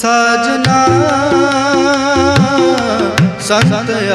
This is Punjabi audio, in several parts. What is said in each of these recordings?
ਸਾਜਨਾ ਸੰਤ ਰੇ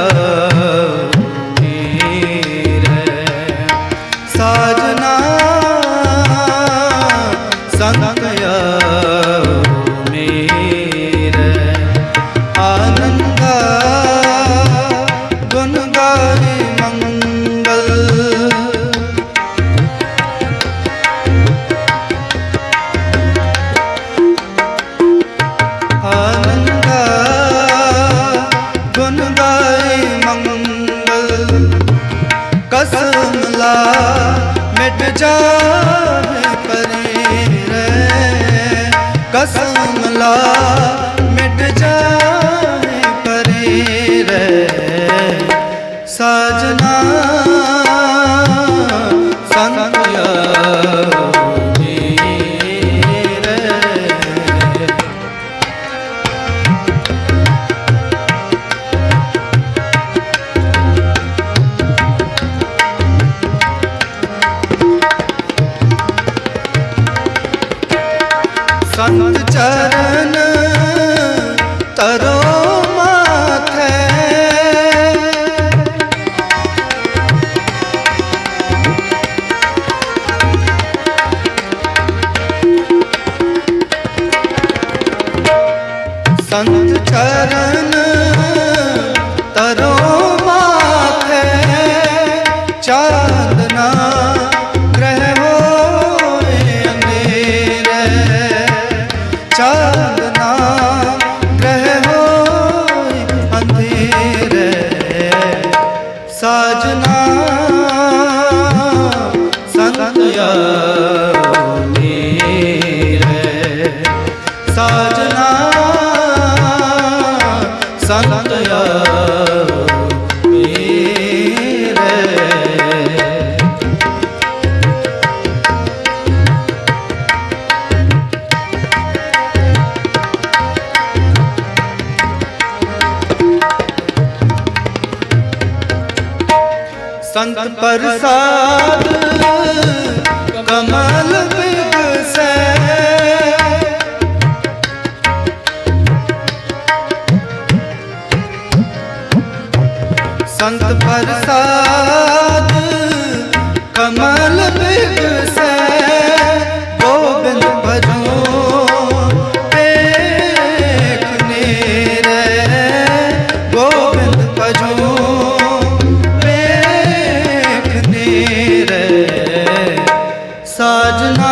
ਮਿਟ ਜਾਏ ਪਰੇ ਰੇ ਕਸਮ ਲਾ ਤਰੋ ਮਾਥੈ ਸੰਤ ਚਰਨ ਤਰੋ ਮਾਥੈ ਚਾਂਦਨਾ ਗ੍ਰਹਿ ਹੋਏ ਅੰਧੇਰੇ ਚਾਂਦਨਾ ਸਾਜਨਾ ਸੰਤਿਆ ਮੇਰੇ। ਸੰਤ ਪ੍ਰਸਾਦ ਕਮਲ ਬਿਗਸੈ ਸੰਤ ਪ੍ਰਸਾਦ ਕਮਲ ਬਿਗਸੈ ਗੋਬਿੰਦ ਭਜੋ ਵੇਖ ਨੇਰੇ ਗੋਬਿੰਦ ਭਜੋ ਵੇਖ ਨੇਰੇ। ਸਾਜਨਾ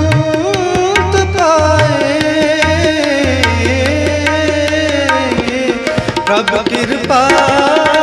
இருப்பார்.